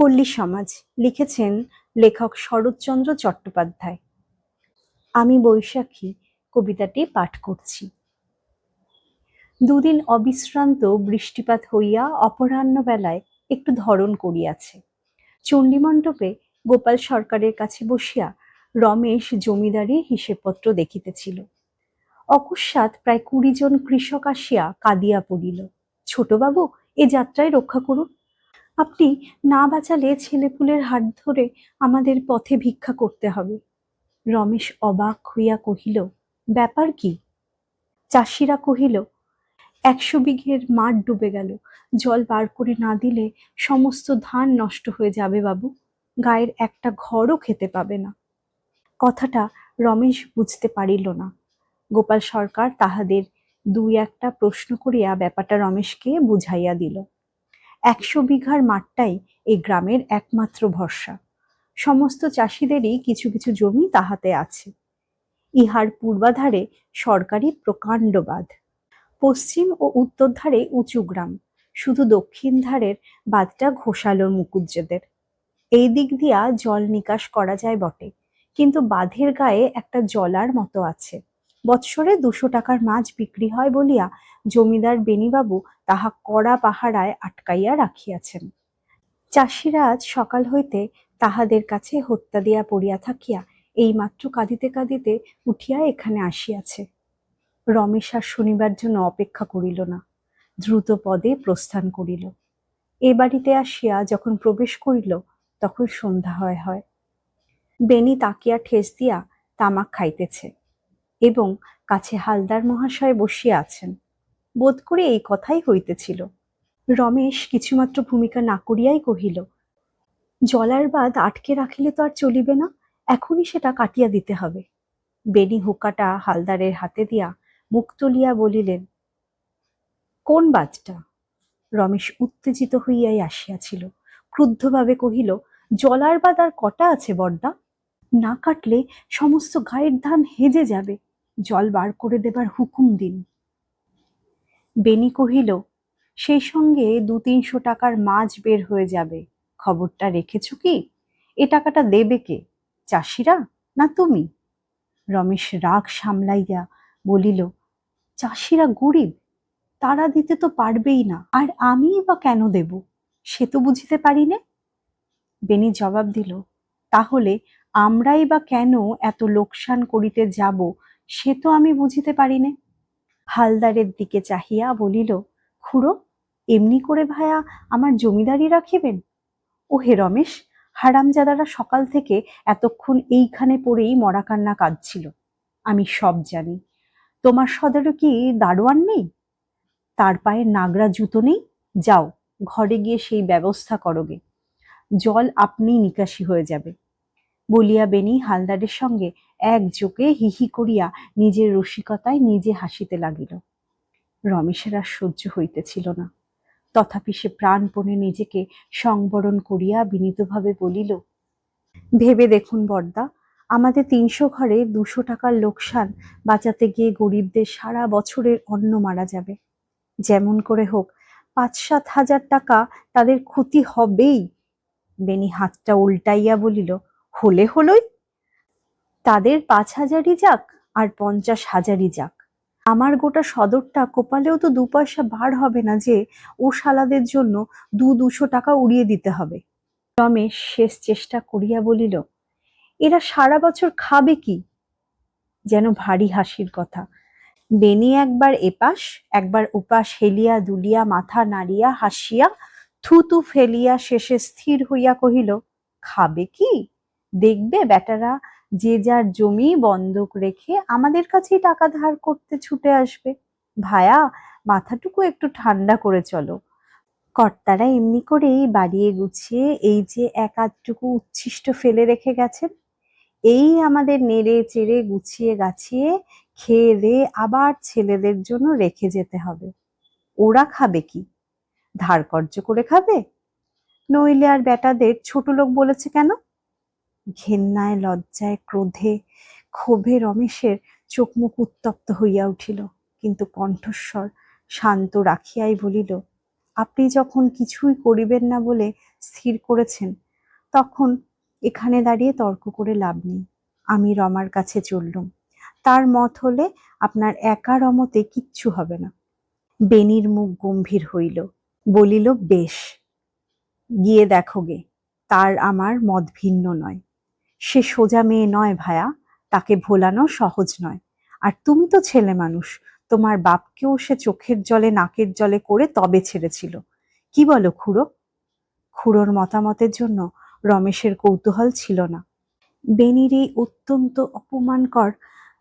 পল্লী সমাজ লিখেছেন লেখক শরৎচন্দ্র চট্টোপাধ্যায়। আমি বৈশাখী, কবিতাটি পাঠ করছি। দুদিন অবিশ্রান্ত বৃষ্টিপাত হইয়া অপরাহ্ন বেলায় একটু ধরণ করিয়াছে। চণ্ডীমণ্ডপে গোপাল সরকারের কাছে বসিয়া রমেশ জমিদারি হিসেবপত্র দেখিতেছিল। অকস্মাৎ প্রায় কুড়ি জন কৃষক আসিয়া কাঁদিয়া পড়িল, ছোটবাবু, এ যাত্রায় রক্ষা করুন। আপনি না বাঁচালে ছেলেপুলের হাত ধরে আমাদের পথে ভিক্ষা করতে হবে। রমেশ অবাক হইয়া কহিল, ব্যাপার কি? চাষিরা কহিল, একশো বিঘের মাঠ ডুবে গেল। জল বার করে না দিলে সমস্ত ধান নষ্ট হয়ে যাবে বাবু। গায়ের একটা ঘরও খেতে পাবে না। কথাটা রমেশ বুঝতে পারিল না। গোপাল সরকার তাহাদের দুই একটা প্রশ্ন করিয়া ব্যাপারটা রমেশকে বুঝাইয়া দিল। একশো বিঘার মাঠটাই এই গ্রামের একমাত্র ভরসা। সমস্ত চাষিদেরই কিছু কিছু জমি তাহাতে আছে। ইহার পূর্বাধারে সরকারি প্রকাণ্ড বাঁধ। পশ্চিম ও উত্তর ধারে উঁচু গ্রাম। শুধু দক্ষিণ ধারের বাঁধটা ঘোষালো মুকুজ্জেদের। এই দিক দিয়া জল নিকাশ করা যায় বটে, কিন্তু বাঁধের গায়ে একটা জলার মতো আছে। বৎসরে দুশো টাকার মাছ বিক্রি হয় বলিয়া জমিদার বেনিবাবু তাহা কড়া পাহারায় আটকাইয়া রাখিয়াছেন। চাষিরা আজ সকাল হইতে তাহাদের কাছে হত্যা দিয়া পড়িয়া থাকিয়া এইমাত্র কাঁদিতে কাঁদিতে উঠিয়া এখানে আসিয়াছে। রমেশ আর শনিবার জন্য অপেক্ষা করিল না, দ্রুত পদে প্রস্থান করিল। এ বাড়িতে আসিয়া যখন প্রবেশ করিল, তখন সন্ধ্যা হয় হয়। বেনি তাকিয়া ঠেস দিয়া তামাক খাইতেছে। এবং কাছে হালদার মহাশয় বসিয়া আছেন। বোধ করে এই কথাই হইতেছিল। রমেশ কিছুমাত্র ভূমিকা না করিয়াই কহিল, জলার বাদ আটকে রাখিলে তো আর চলিবে না, এখনই সেটা কাটিয়া দিতে হবে। বেনি হুকাটা হালদারের হাতে দিয়া মুখ তুলিয়া বলিলেন, কোন বাজটা রমেশ উত্তেজিত হইয়াই আসিয়াছিল। ক্রুদ্ধভাবে কহিল, জলার বাদ আর কটা আছে বড়দা না কাটলে সমস্ত গায়ের ধান হেজে যাবে। জল বার করে দেবার হুকুম দিন। বেনি কহিল, সেই সঙ্গে দু তিনশো টাকার মাছ বের হয়ে যাবে। খবরটা রেখেছ কি? এ টাকাটা দেবে কে? চাষিরা না তুমি? রমেশ রাগ সামলাইয়া বলিল, চাষিরা গরিব, তারা দিতে তো পারবেই না। আর আমিই বা কেন দেব? সে তো বুঝিতে পারি নে। বেনি জবাব দিল, তাহলে আমরাই বা কেন এত লোকসান করিতে যাব সে তো আমি বুঝিতে পারি নে হালদারের দিকে চাহিয়া বলিল, খুড়ো, এমনি করে ভায়া আমার জমিদারি রাখিবেন? ও হে রমেশ, হারামজাদারা সকাল থেকে এতক্ষণ এইখানে পড়েই মরা কান্না কাঁদছিল। আমি সব জানি। তোমার সদরে কি দারোয়ান নেই? তার পায়ে নাগরা জুতো নেই? যাও, ঘরে গিয়ে সেই ব্যবস্থা করোগে। জল আপনি নিকাশি হয়ে যাবে। বলিয়া বেনি হালদারের সঙ্গে একযোগে হিহি করিয়া নিজের রসিকতায় নিজে হাসিতে লাগিল। রমেশের আর সহ্য হইতেছিল না। তথাপি সে প্রাণপণে নিজেকে সংবরণ করিয়া বিনীতভাবে বলিল, ভেবে দেখুন বর্দা, আমাদের তিনশো ঘরে দুশো টাকার লোকসান বাঁচাতে গিয়ে গরিবদের সারা বছরের অন্ন মারা যাবে। যেমন করে হোক পাঁচ সাত হাজার টাকা তাদের ক্ষতি হবেই। বেনি হাতটা উল্টাইয়া বলিল হলে হলোই। তাদের পাঁচ হাজারই যাক আর পঞ্চাশ হাজারই যাক। আমার গোটা সদরটা কোপালেও তো দু পয়সা বার হবে না যে ও শালাদের জন্য দু দুশো টাকা উড়িয়ে দিতে হবে। রমেশ শেষ চেষ্টা করিয়া বলিল, এরা সারা বছর খাবে কি? যেন ভারী হাসির কথা। বেনি একবার এপাশ, একবার উপাস হেলিয়া দুলিয়া মাথা নাড়িয়া হাসিয়া থুতু ফেলিয়া শেষে স্থির হইয়া কহিল, খাবে কি? দেখবে বেটারা যে যার জমি বন্ধক রেখে আমাদের কাছেই টাকা ধার করতে ছুটে আসবে। ভায়া, মাথাটুকু একটু ঠান্ডা করে চলো। কর্তারা এমনি করেই বাড়িয়ে গুছিয়ে এই যে এক আধটুকু উচ্ছিষ্ট ফেলে রেখে গেছেন। এই আমাদের নেড়ে চেড়ে গুছিয়ে গাছিয়ে খেয়ে দিয়ে আবার ছেলেদের জন্য রেখে যেতে হবে। ওরা খাবে কি? ধার কর্য করে খাবে? নইলে আর বেটাদের ছোট লোক বলেছে কেন? ঘেন্নায়, লজ্জায়, ক্রোধে, ক্ষোভে রমেশের চোখ মুখ উত্তপ্ত হইয়া উঠিল। কিন্তু কণ্ঠস্বর শান্ত রাখিয়াই বলিল, আপনি যখন কিছুই করিবেন না বলে স্থির করেছেন, তখন এখানে দাঁড়িয়ে তর্ক করে লাভ নেই। আমি রমার কাছে চললুম। তার মত হলে আপনার একা রমতে কিচ্ছু হবে না বেনির মুখ গম্ভীর হইল, বলিল, বেশ, গিয়ে দেখো গে তার আমার মত ভিন্ন নয়। সে সোজা মেয়ে নয় ভায়া, তাকে ভোলানো সহজ নয়। আর তুমি তো ছেলে মানুষ, তোমার বাপকেও সে চোখের জলে, নাকের জলে করে তবে ছেড়েছিল। কি বলো খুড়ো? খুড়োর মতামতের জন্য রমেশের কৌতূহল ছিল না। বেনির এই অত্যন্ত অপমানকর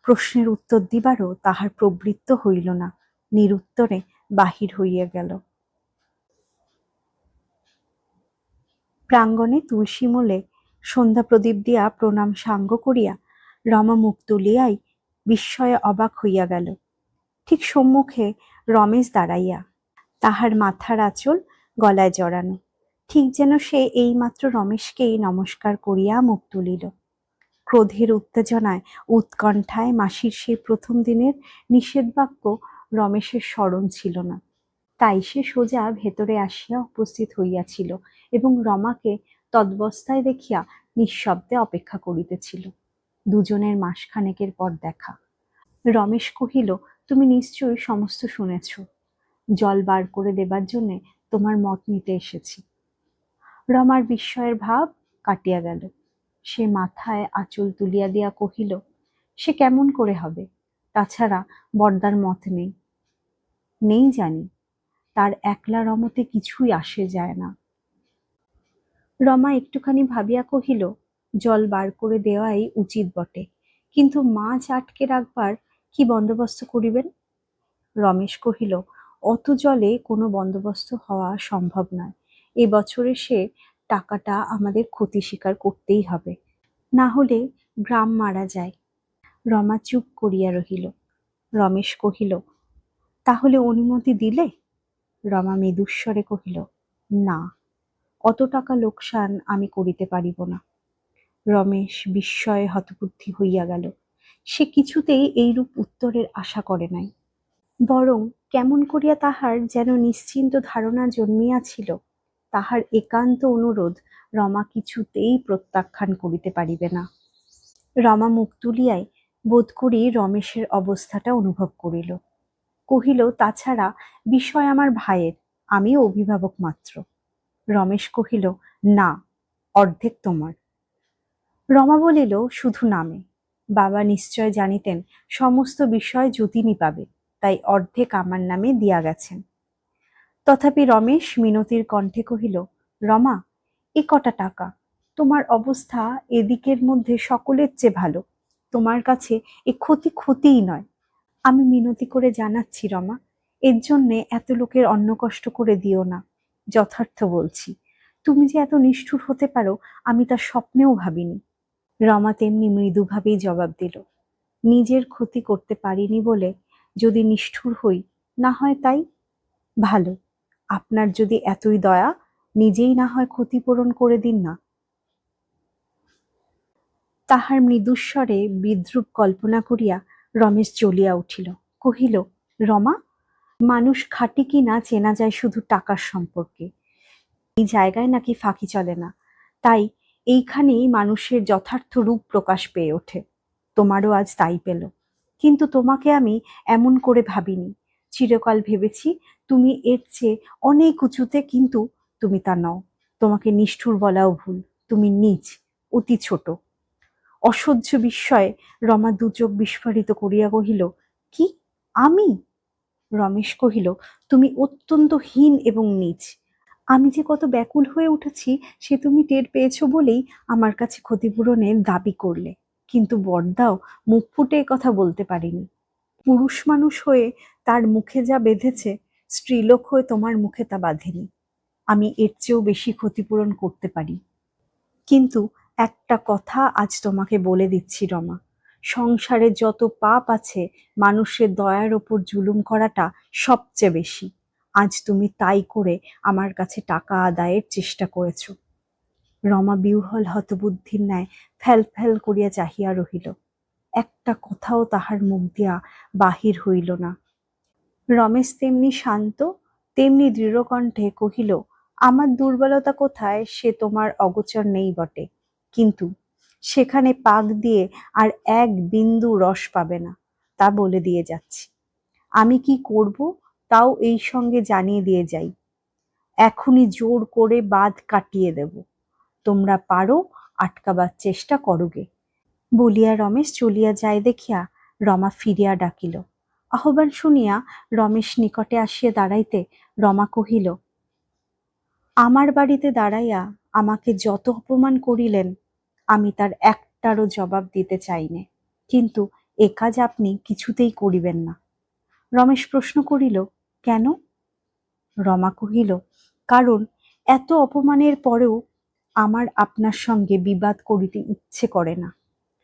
প্রশ্নের উত্তর দিবারও তাহার প্রবৃত্ত হইল না, নিরুত্তরে বাহির হইয়া গেল। প্রাঙ্গণে তুলসী মূলে সন্ধ্যা প্রদীপ দিয়া প্রণাম সাঙ্গ করিয়া রমা মুখ তুলিয়াই বিস্ময়ে অবাক হইয়া গেল। ঠিক সম্মুখে রমেশ দাঁড়াইয়া তাহার মাথার আঁচল গলায় জড়ানো। ঠিক যেন সে এইমাত্র রমেশকেই নমস্কার করিয়া মুখ তুলিল। ক্রোধের উত্তেজনায়, উৎকণ্ঠায় মাসির সেই প্রথম দিনের নিষেধবাক্য রমেশের স্মরণ ছিল না। তাই সে সোজা ভেতরে আসিয়া উপস্থিত হইয়াছিল এবং রমাকে তদ্বস্থায় দেখিয়া নিঃশব্দে অপেক্ষা করিতেছিল। দুজনের মাসখানেকের পর দেখা। রমেশ কহিল, তুমি নিশ্চয়ই সমস্ত শুনেছ। জল বার করে দেবার জন্যে তোমার মত নিতে এসেছি রমার বিস্ময়ের ভাব কাটিয়া গেল। সে মাথায় আঁচল তুলিয়া দিয়া কহিল, সে কেমন করে হবে? তাছাড়া বর্দার মত নেই। নেই জানি, তার একলা রমতে কিছুই আসে যায় না। রমা একটুখানি ভাবিয়া কহিল, জল বার করে দেওয়াই উচিত বটে। কিন্তু মাছ আটকে রাখবার কি বন্দোবস্ত করিবেন? রমেশ কহিল, অত জলে কোনো বন্দোবস্ত হওয়া সম্ভব নয়। এ বছরে সে টাকাটা আমাদের ক্ষতি স্বীকার করতেই হবে। না হলে গ্রাম মারা যায় রমা চুপ করিয়া রহিল। রমেশ কহিল, তাহলে অনুমতি দিলে? রমা মৃদুস্বরে কহিল, না। অত টাকা লোকসান আমি করিতে পারিব না। রমেশ বিস্ময়ে হতবুদ্ধি হইয়া গেল। সে কিছুতেই এইরূপ উত্তরের আশা করে নাই। বরং কেমন করিয়া তাহার যেন নিশ্চিন্ত ধারণা জন্মিয়াছিল, তাহার একান্ত অনুরোধ রমা কিছুতেই প্রত্যাখ্যান করিতে পারিবে না। রমা মুখ তুলিয়াই বোধ করি রমেশের অবস্থাটা অনুভব করিল। কহিল, তাছাড়া বিষয় আমার ভাইয়ের আমি অভিভাবক মাত্র। রমেশ কহিল, না, অর্ধেক তোমার। রমা বলিল, শুধু নামে। বাবা নিশ্চয় জানিতেন সমস্ত বিষয় যতীনই পাবে, তাই অর্ধেক আমার নামে দিয়া গেছেন। তথাপি রমেশ মিনতির কণ্ঠে কহিল, রমা, এ কটা টাকা? তোমার অবস্থা এদিকের মধ্যে সকলের চেয়ে ভালো। তোমার কাছে এ ক্ষতি ক্ষতিই নয়। আমি মিনতি করে জানাচ্ছি রমা, এর জন্যে এত লোকের অন্ন কষ্ট করে দিও না। যথার্থ বলছি। তুমি যে এত নিষ্ঠুর হতে পারো, আমি তা স্বপ্নেও ভাবিনি। রমা তেমনি মৃদুভাবেই জবাব দিল, নিজের ক্ষতি করতে পারিনি বলে যদি নিষ্ঠুর হই, না হয় তাই? ভালো, আপনার যদি এতই দয়া, নিজেই না হয় ক্ষতিপূরণ করে দিন না। তাহার মৃদুস্বরে বিদ্রুপ কল্পনা করিয়া রমেশ চলিয়া উঠিল, কহিল, রমা মানুষ খাটি কি না চেনা যায় শুধু টাকার সম্পর্কে। এই জায়গায় নাকি ফাঁকি চলে না। তাই এইখানেই মানুষের যথার্থ রূপ প্রকাশ পেয়ে ওঠে। তোমারও আজ তাই পেল। কিন্তু তোমাকে আমি এমন করে ভাবিনি। চিরকাল ভেবেছি তুমি এর চেয়ে অনেক উঁচুতে কিন্তু তুমি তা নও। তোমাকে নিষ্ঠুর বলাও ভুল। তুমি নিচ অতি ছোট। অসহ্য বিস্ময়ে রমা দুচোখ বিস্ফারিত করিয়া কহিল, কি? আমি? রমেশ কহিল, তুমি অত্যন্ত হীন এবং নীচ। আমি যে কত ব্যাকুল হয়ে উঠেছি, সে তুমি টের পেয়েছ বলেই আমার কাছে ক্ষতিপূরণের দাবি করলে। কিন্তু বর্দাও মুখ ফুটে কথা বলতে পারিনি। পুরুষ মানুষ হয়ে তার মুখে যা বেঁধেছে, স্ত্রীলোক হয়ে তোমার মুখে তা বাঁধেনি। আমি এর চেয়েও বেশি ক্ষতিপূরণ করতে পারি। কিন্তু একটা কথা আজ তোমাকে বলে দিচ্ছি রমা। সংসারে যত পাপ আছে, মানুষের দয়ার ওপর জুলুম করাটা সবচেয়ে বেশি। আজ তুমি তাই করে আমার কাছে টাকা আদায়ের চেষ্টা করেছ। রমা বিহ্বল হতবুদ্ধির ন্যায় ফ্যাল ফ্যাল করিয়া চাহিয়া রহিল। একটা কথাও তাহার মুখ দিয়া বাহির হইল না। রমেশ তেমনি শান্ত, তেমনি দৃঢ়কণ্ঠে কহিল, আমার দুর্বলতা কোথায়? সে তোমার অগোচর নেই বটে। কিন্তু সেখানে পাক দিয়ে আর এক বিন্দু রস পাবে না। তা বলে দিয়ে যাচ্ছি। আমি কি করব? তাও এই সঙ্গে জানিয়ে দিয়ে যাই। এখনই জোর করে বাঁধ কাটিয়ে দেব। তোমরা পারো, আটকাবার চেষ্টা করোগে। বলিয়া রমেশ চলিয়া যায় দেখিয়া রমা ফিরিয়া ডাকিল। আহ্বান শুনিয়া রমেশ নিকটে আসিয়া দাঁড়াইতে রমা কহিল, আমার বাড়িতে দাঁড়াইয়া আমাকে যত অপমান করিলেন আমি তার একটারও জবাব দিতে চাই চাইনে। কিন্তু এ কাজ আপনি কিছুতেই করিবেন না। রমেশ প্রশ্ন করিল, কেন? রমা কহিল, কারণ এত অপমানের পরেও আমার আপনার সঙ্গে বিবাদ করিতে ইচ্ছে করে না।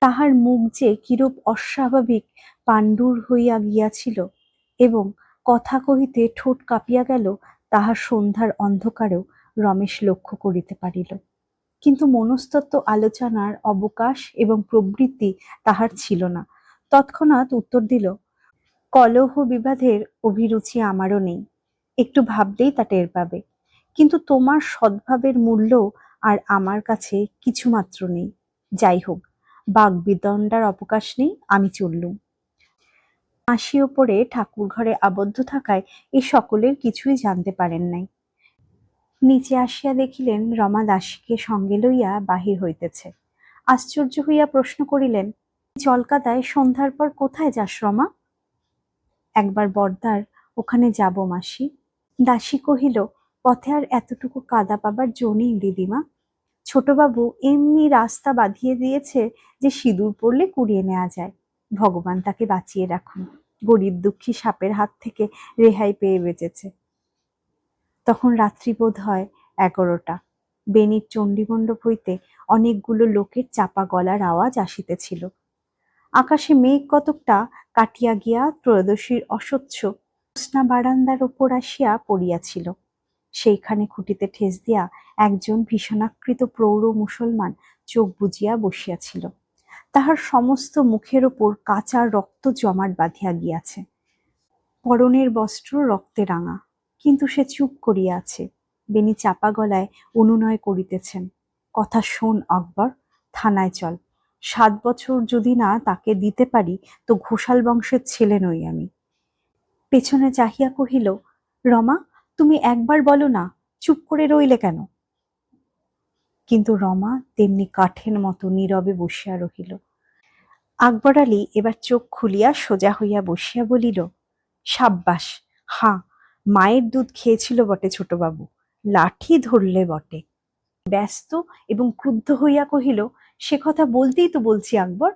তাহার মুখ যে কিরূপ অস্বাভাবিক পাণ্ডুর হইয়া গিয়াছিল এবং কথা কহিতে ঠোঁট কাঁপিয়া গেল তাহার সন্ধ্যার অন্ধকারেও রমেশ লক্ষ্য করিতে পারিল। কিন্তু মনস্তত্ত্ব আলোচনার অবকাশ এবং প্রবৃত্তি তাহার ছিল না। তৎক্ষণাৎ উত্তর দিল, কলহ বিবাদের অভিরুচি আমারও নেই। একটু ভাবলেই তা টের পাবে। কিন্তু তোমার সদ্ভাবের মূল্য আর আমার কাছে কিছুমাত্র নেই। যাই হোক বাগবিদণ্ডার অবকাশ নেই, আমি চললুম। মাসি ওপরে ঠাকুর ঘরে আবদ্ধ থাকায় এই সকলের কিছুই জানতে পারেন নাই। নিচে আসিয়া দেখিলেন রমা দাসীকে সঙ্গে লইয়া বাহির হইতেছে। আশ্চর্য হইয়া প্রশ্ন করিলেন জলকাদায় সন্ধ্যার পর কোথায় যাস রমা? একবার বর্দার, ওখানে যাব মাসি। দাসী কহিল, পথে আর এতটুকু কাদা পাবার জো নেই দিদিমা। ছোটবাবু এমনি রাস্তা বাঁধিয়ে দিয়েছে যে সিঁদুর পড়লে কুড়িয়ে নেওয়া যায়। ভগবান তাকে বাঁচিয়ে রাখুন। গরিব দুঃখী সাপের হাত থেকে রেহাই পেয়ে বেঁচেছে। তখন রাত্রি বোধ হয় এগারোটা। বেনির চণ্ডীমণ্ডপ হইতে অনেকগুলো লোকের চাপা গলার আওয়াজ আসিতেছিল। আকাশে মেঘ কতকটা কাটিয়া গিয়া ত্রয়োদশীর অস্বচ্ছ জ্যোৎস্না বারান্দার ওপর আসিয়া পড়িয়াছিল। সেইখানে খুঁটিতে ঠেস দিয়া একজন ভীষণাকৃত প্রৌঢ় মুসলমান চোখ বুজিয়া বসিয়াছিল। তাহার সমস্ত মুখের ওপর কাঁচা রক্ত জমাট বাঁধিয়া গিয়াছে। পরনের বস্ত্র রক্তে রাঙা। কিন্তু সে চুপ করিয়া আছে। বেনি চাপা গলায় অনুনয় করিতেছেন। কথা শোন আকবর, থানায় চল। সাত বছর যদি না তাকে দিতে পারি, তো ঘোষাল বংশের ছেলে নই আমি। পেছনে চাহিয়া কহিল, রমা, তুমি একবার বলো না, চুপ করে রইলে কেন? কিন্তু রমা তেমনি কাঠের মতো নীরবে বসিয়া রহিল। আকবর আলী এবার চোখ খুলিয়া সোজা হইয়া বসিয়া বলিল, সাব্বাস, হাঁ মায়ের দুধ খেয়েছিল বটে ছোটবাবু। লাঠি ধরলে বটে। ব্যস্ত এবং ক্রুদ্ধ হইয়া কহিল, সে কথা বলতেই তো বলছি, আকবর।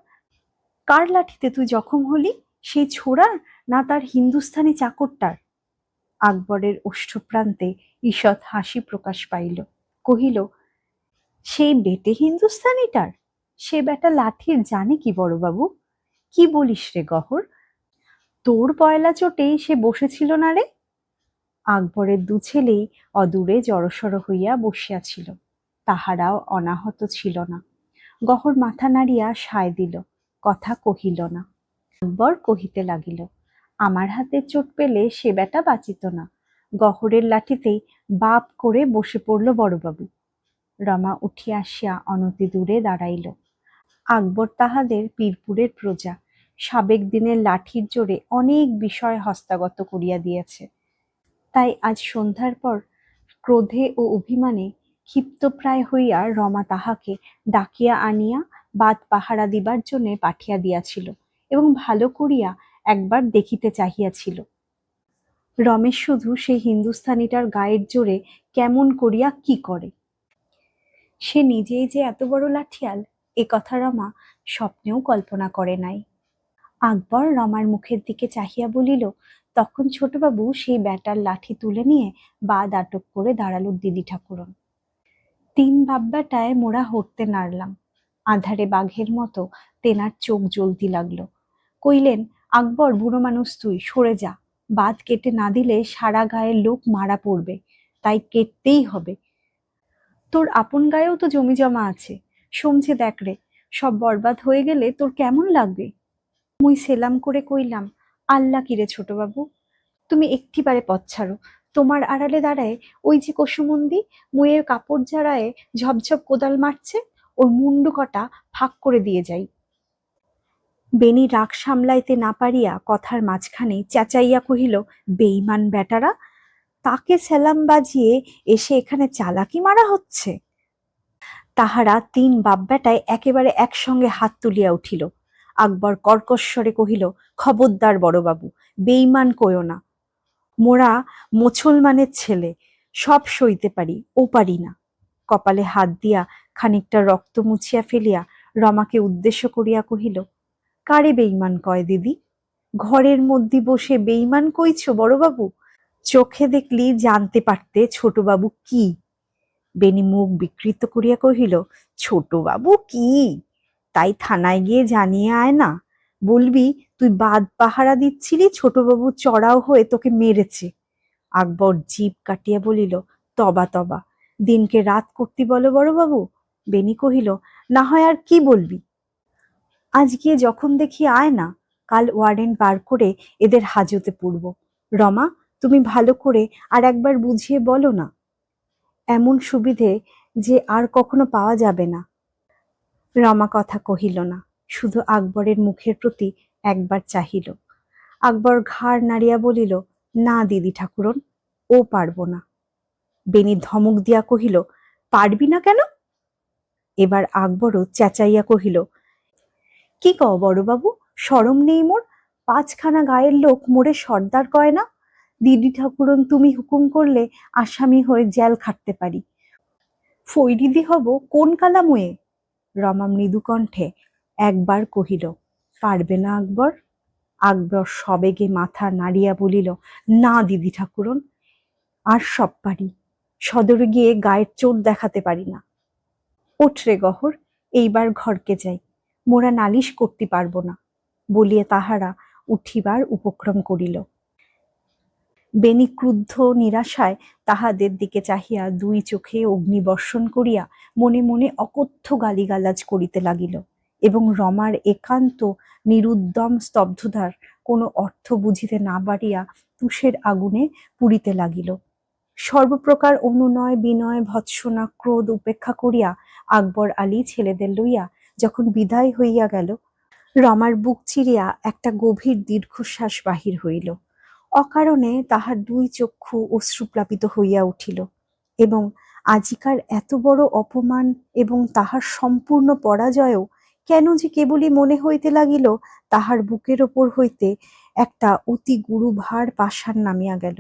কার লাঠিতে তুই জখম হলি? সেই ছোড়ার না তার হিন্দুস্থানি চাকরটার? আকবরের ওষ্ঠপ্রান্তে ঈষৎ হাসি প্রকাশ পাইল। কহিল সেই বেটে হিন্দুস্থানিটার সে বেটা লাঠির জানে কি বড়বাবু? কি বলিস রে গহর? তোর পয়লা চোটেই সে বসেছিল না রে? আকবরের দু ছেলেই অদূরে জড়সড় হইয়া বসিয়াছিল তাহারাও অনাহত ছিল না। গহর মাথা নাড়িয়া সায় দিল, কথা কহিল না। আকবর কহিতে লাগিল, আমার হাতে চোট পেলে সে বেটা বাঁচিত না। গহরের লাঠিতেই বাপ করে বসে পড়ল বড়বাবু। রমা উঠিয়া আসিয়া অনতি দূরে দাঁড়াইল। আকবর তাহাদের পীরপুরের প্রজা। সাবেক দিনের লাঠির জোরে অনেক বিষয় হস্তাগত করিয়া দিয়েছে। তাই আজ সন্ধ্যার পর ক্রোধে ও অভিমানে ক্ষিপ্তপ্রায় হইয়া রমা তাহাকে ডাকিয়া আনিয়া বাদ পাহারা দিবার জন্যে পাঠিয়া দিয়াছিল এবং ভালো করিয়া একবার দেখিতে চাহিয়াছিল। রমেশ শুধু সেই হিন্দুস্থানিটার গায়ের জোরে কেমন করিয়া কি করে? সে নিজেই যে এত বড় লাঠিয়াল, এ কথা রমা স্বপ্নেও কল্পনা করে নাই। আকবর রমার মুখের দিকে চাহিয়া বলিল তখন ছোটবাবু সেই ব্যাটার লাঠি তুলে নিয়ে বাদ আটক করে দাঁড়াল দিদি ঠাকুরন। তিন বাব্যাটায় মোড়া হরতে নাড়লাম। আধারে বাঘের মতো তেনার চোখ জ্বলতি লাগল। কইলেন, আকবর, বুড়ো মানুষ তুই, সরে যা। বাদ কেটে না দিলে সারা গায়ের লোক মারা পড়বে। তাই কেটতেই হবে। তোর আপন গায়েও তো জমি জমা আছে। সমঝে দেখ রে, সব বরবাদ হয়ে গেলে তোর কেমন লাগবে? মুই সেলাম করে কইলাম আল্লাহ কিরে ছোটবাবু? তুমি একটিবারে পথ ছাড়ো। তোমার আড়ালে দাঁড়ায় ওই যে কসুমন্দি মুয়ে কাপড় জারায় ঝপঝপ কোদাল মারছে, ওর মুন্ডু কটা ফাঁক করে দিয়ে যাই। বেনি রাগ সামলাইতে না পারিয়া কথার মাঝখানে চেঁচাইয়া কহিল বেইমান বেটারা তাকে সেলাম বাজিয়ে এসে এখানে চালাকি মারা হচ্ছে? তাহারা তিন বাপ বেটায় একেবারে একসঙ্গে হাত তুলিয়া উঠিল। আকবর কর্কশ্বরে কহিল, খবরদার বড়বাবু বেইমান কয়ো না। মোরা মুসলমানের ছেলে, সব সইতে পারি, ও পারি না। কপালে হাত দিয়া খানিকটা রক্ত মুছিয়া ফেলিয়া রমাকে উদ্দেশ্য করিয়া কহিল, কারে বেইমান কয় দিদি? ঘরের মধ্যে বসে বেইমান কইছ বড়বাবু? চোখে দেখলি জানতে পারতে ছোটবাবু কি? বেনি মুখ বিকৃত করিয়া কহিল, ছোটবাবু কি? তাই থানায় গিয়ে জানিয়ে আয় না। বলবি, তুই বাদ পাহারা দিচ্ছিলি, ছোটবাবু চড়াও হয়ে তোকে মেরেছে। আকবর জিভ কাটিয়া বলিল, তবা তবা, দিনকে রাত করতে বলো বড়বাবু? বেনি কহিল, না হয় আর কি বলবি? আজ গিয়ে যখন দেখি আয় না, কাল ওয়ারেন্ট বার করে এদের হাজতে পূর্ব রমা, তুমি ভালো করে আর একবার বুঝিয়ে বলো না। এমন সুবিধে যে আর কখনো পাওয়া যাবে না। রমা কথা কহিল না, শুধু আকবরের মুখের প্রতি একবার চাহিল। আকবর ঘাড় নাড়িয়া বলিল, না, দিদি ঠাকুরন, ও পারব না। বেনি ধমক দিয়া কহিল, পারবি না কেন? এবার আকবরও চেঁচাইয়া কহিল, কি কও বড়বাবু সরম নেই মোর, পাঁচখানা গায়ের লোক মোরে সর্দার কয় না? দিদি ঠাকুরন, তুমি হুকুম করলে আসামি হয়ে জেল খাটতে পারি। ফৈরিদি হব কোন কালামুয়ে? রমা মৃদু কণ্ঠে একবার কহিল, পারবে না আকবর? আকবর সবেগে মাথা নাড়িয়া বলিল, না দিদি ঠাকুরন, আর সব পারি। সদরে গিয়ে গায়ের চোট দেখাতে পারি না। ওঠরে গহর, এইবার ঘরকে যাই। মোরা নালিশ করতে পারব না। বলিয়া তাহারা উঠিবার উপক্রম করিল। বেনি ক্রুদ্ধ নিরাশায় তাহাদের দিকে চাহিয়া দুই চোখে অগ্নিবর্ষণ করিয়া মনে মনে অকথ্য গালিগালাজ করিতে লাগিল এবং রমার একান্ত নিরুদ্যম স্তব্ধতার কোনো অর্থ বুঝিতে না পারিয়া তুষের আগুনে পুড়িতে লাগিল। সর্বপ্রকার অনুনয়, বিনয়, ভৎসনা, ক্রোধ উপেক্ষা করিয়া আকবর আলী ছেলেদের লইয়া যখন বিদায় হইয়া গেল, রমার বুক চিরিয়া একটা গভীর দীর্ঘশ্বাস বাহির হইল। অকারণে তাহার দুই চক্ষু অশ্রুপ্লাবিত হইয়া উঠিল এবং আজিকার এত বড় অপমান এবং তাহার সম্পূর্ণ পরাজয়ও কেন যে কেবলই মনে হইতে লাগিল, তাহার বুকের ওপর হইতে একটা অতি গুরুভার পাষাণ নামিয়া গেল।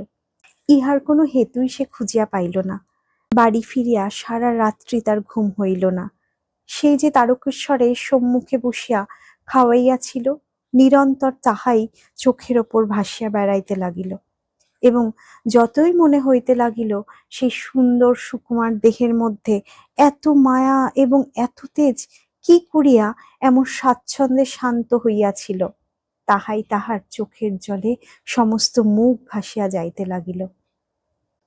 ইহার কোনো হেতুই সে খুঁজিয়া পাইল না। বাড়ি ফিরিয়া সারা রাত্রি তার ঘুম হইল না। সেই যে তারকেশ্বরে সম্মুখে বসিয়া খাওয়াইয়াছিল নিরন্তর তাহাই চোখের ওপর ভাসিয়া বেড়াইতে লাগিল এবং যতই মনে হইতে লাগিল সেই সুন্দর সুকুমার দেহের মধ্যে এত মায়া এবং এত তেজ কি করিয়া এমন স্বাচ্ছন্দ্যে শান্ত হইয়াছিল, তাহাই তাহার চোখের জলে সমস্ত মুখ ভাসিয়া যাইতে লাগিল।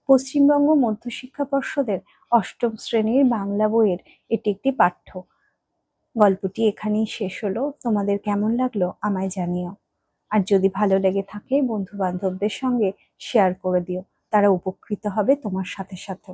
পশ্চিমবঙ্গ মধ্যশিক্ষা পর্ষদের অষ্টম শ্রেণির বাংলা বইয়ের এটি একটি পাঠ্য। গল্পটি এখানেই শেষ হলো। তোমাদের কেমন লাগল আমায় জানিও। আর যদি ভালো লেগে থাকে বন্ধু বান্ধবদের সঙ্গে শেয়ার করে দিও। তারা উপকৃত হবে তোমার সাথে সাথে